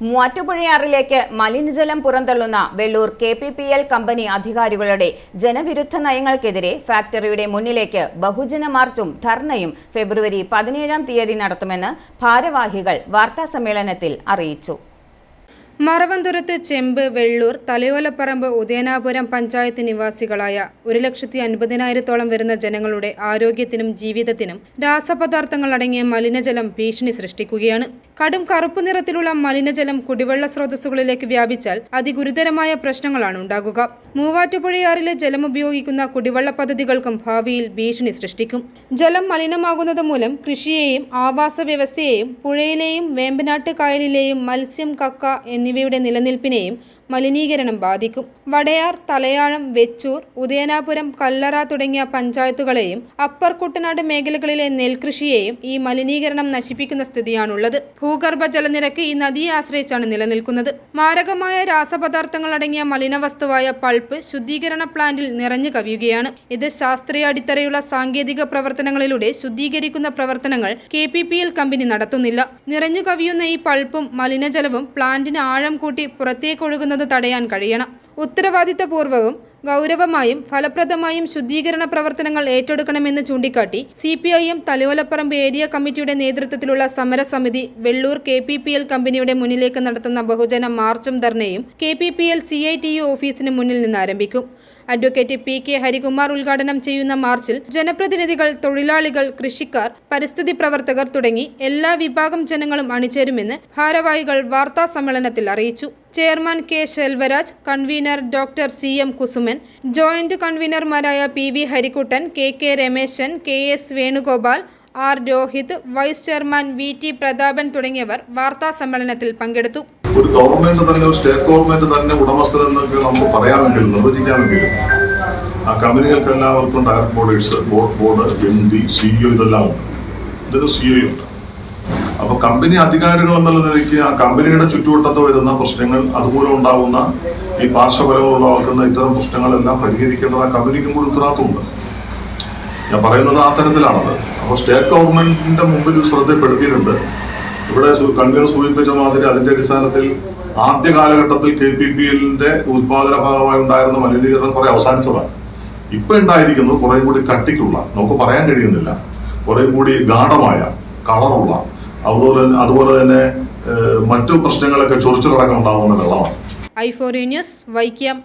മൂവാറ്റുപുഴയാറിലേക്ക് മലിനജലം പുറന്തള്ളുന്ന Velloor K P P L company അധികാരികളുടെ ജനവിരുദ്ധ നയങ്ങൾക്കെതിരെ ഫാക്ടറിയുടെ മുന്നിലേക്ക് ബഹുജന മാർച്ചും ധർണയും ഫെബ്രുവരി പതിനേഴാം തീയതി നടത്തുമെന്ന് ഭാരവാഹികൾ വാർത്താസമ്മേളനത്തിൽ അറിയിച്ചു. മറവന്തുരത്ത് ചെമ്പ് വെള്ളൂർ തലയോലപ്പറമ്പ് ഉദയനാപുരം പഞ്ചായത്ത് നിവാസികളായ ഒരു ലക്ഷത്തി അൻപതിനായിരത്തോളം വരുന്ന ജനങ്ങളുടെ ആരോഗ്യത്തിനും ജീവിതത്തിനും രാസപദാർത്ഥങ്ങൾ അടങ്ങിയ മലിനജലം ഭീഷണി സൃഷ്ടിക്കുകയാണ്. കടും കറുപ്പ് നിറത്തിലുള്ള മലിനജലം കുടിവെള്ള സ്രോതസ്സുകളിലേക്ക് വ്യാപിച്ചാൽ അതിഗുരുതരമായ പ്രശ്നങ്ങളാണ് ഉണ്ടാകുക. മൂവാറ്റുപുഴയാറിലെ ജലം ഉപയോഗിക്കുന്ന കുടിവെള്ള പദ്ധതികൾക്കും ഭാവിയിൽ ഭീഷണി സൃഷ്ടിക്കും. ജലം മലിനമാകുന്നത് മൂലം കൃഷിയെയും ആവാസ വ്യവസ്ഥയെയും പുഴയിലെയും വേമ്പനാട്ട് കായലിലെയും മത്സ്യം കക്ക എന്നിവയുടെ നിലനിൽപ്പിനെയും മലിനീകരണം ബാധിക്കും. വടയാർ തലയാഴം വെച്ചൂർ ഉദയനാപുരം കല്ലറ തുടങ്ങിയ പഞ്ചായത്തുകളെയും അപ്പർ കുട്ടനാട് മേഖലകളിലെ നെൽകൃഷിയെയും ഈ മലിനീകരണം നശിപ്പിക്കുന്ന സ്ഥിതിയാണുള്ളത്. ഭൂഗർഭ ജലനിരക്ക് ഈ നദിയെ ആശ്രയിച്ചാണ് നിലനിൽക്കുന്നത്. മാരകമായ രാസപദാർത്ഥങ്ങൾ അടങ്ങിയ മലിനവസ്തുവായ പൾപ്പ് ശുദ്ധീകരണ പ്ലാന്റിൽ നിറഞ്ഞു കവിയുകയാണ്. ഇത് ശാസ്ത്രീയ അടിത്തറയുള്ള സാങ്കേതിക പ്രവർത്തനങ്ങളിലൂടെ ശുദ്ധീകരിക്കുന്ന പ്രവർത്തനങ്ങൾ കെ കമ്പനി നടത്തുന്നില്ല. നിറഞ്ഞു കവിയുന്ന ഈ പൾപ്പും മലിനജലവും പ്ലാന്റിന് ആഴം കൂട്ടി പുറത്തേക്കൊഴുകുന്നത് തടയാൻ കഴിയണം. ഉത്തരവാദിത്തപൂർവവും ഗൗരവമായും ഫലപ്രദമായും ശുദ്ധീകരണ പ്രവർത്തനങ്ങൾ ഏറ്റെടുക്കണമെന്ന് ചൂണ്ടിക്കാട്ടി C P I M Thalayolaparambu area കമ്മിറ്റിയുടെ നേതൃത്വത്തിലുള്ള സമരസമിതി Velloor K P P L കമ്പനിയുടെ മുന്നിലേക്ക് നടത്തുന്ന ബഹുജന മാർച്ചും ധർണയും K P P L C I T U ഓഫീസിന് മുന്നിൽ നിന്ന് ആരംഭിക്കും. അഡ്വക്കേറ്റ് പി കെ ഹരികുമാർ ഉദ്ഘാടനം ചെയ്യുന്ന മാർച്ചിൽ ജനപ്രതിനിധികൾ തൊഴിലാളികൾ കൃഷിക്കാർ പരിസ്ഥിതി പ്രവർത്തകർ തുടങ്ങി എല്ലാ വിഭാഗം ജനങ്ങളും അണിചേരുമെന്ന് ഭാരവാഹികൾ വാർത്താ സമ്മേളനത്തിൽ അറിയിച്ചു. Chairman K Selvaraj convener doctor C M Kusuman joint കൺവീനർമാരായ P V Harikuttan K K Rameshan K S Venugopal R Rohit vice chairman V T Prathapan തുടങ്ങിയവർ വാർത്താ സമ്മേളനത്തിൽ പങ്കെടുത്തു. ഒരു ഗവൺമെന്റ് തന്നെ സ്റ്റേറ്റ് ഗവൺമെന്റ് തന്നെ ഉടമസ്ഥൻ എന്നൊക്കെ നമുക്ക് പറയാമെങ്കിലും നിർവചിക്കാമെങ്കിലും ആ കമ്പനികൾക്ക് എല്ലാവർക്കും direct boarders board M D CEO ഇതെല്ലാം ഉണ്ട്. ഇതിന് സിഇഒ ഉണ്ട്. അപ്പൊ കമ്പനി അധികാരികൾ എന്നുള്ള നിലയ്ക്ക് ആ കമ്പനിയുടെ ചുറ്റുവട്ടത്ത് വരുന്ന പ്രശ്നങ്ങൾ അതുപോലെ ഉണ്ടാകുന്ന ഈ പാർശ്വഫലങ്ങൾ ഉണ്ടാക്കുന്ന ഇത്തരം പ്രശ്നങ്ങളെല്ലാം പരിഹരിക്കേണ്ടത് ആ കമ്പനിക്കും കൂടി ഉത്തരവാദിത്തമുണ്ട് ഞാൻ പറയുന്നത് ആ തരത്തിലാണത്. അപ്പോൾ സ്റ്റേറ്റ് ഗവൺമെന്റിന്റെ മുമ്പിൽ ശ്രദ്ധപ്പെടുത്തിയിട്ടുണ്ട്. ഇവിടെ കൺവീനർ സൂചിപ്പിച്ച മാതിരി അതിന്റെ അടിസ്ഥാനത്തിൽ ആദ്യ കാലഘട്ടത്തിൽ കെ പി പി എല്ലിന്റെ ഉത്പാദന ഭാഗമായി ഉണ്ടായിരുന്ന മലിനീകരണം കുറെ അവസാനിച്ചതാണ്. ഇപ്പൊ ഉണ്ടായിരിക്കുന്നത് കുറേ കൂടി കട്ടിക്കുള്ള നമുക്ക് പറയാൻ കഴിയുന്നില്ല. കുറേ കൂടി ഗാഠമായ കളറുള്ള അതുപോലെ അതുപോലെ തന്നെ മറ്റു പ്രശ്നങ്ങളൊക്കെ ചൊറിച്ചിലടക്കം ഉണ്ടാകുന്ന വെള്ളമാണ്. I four Vaikom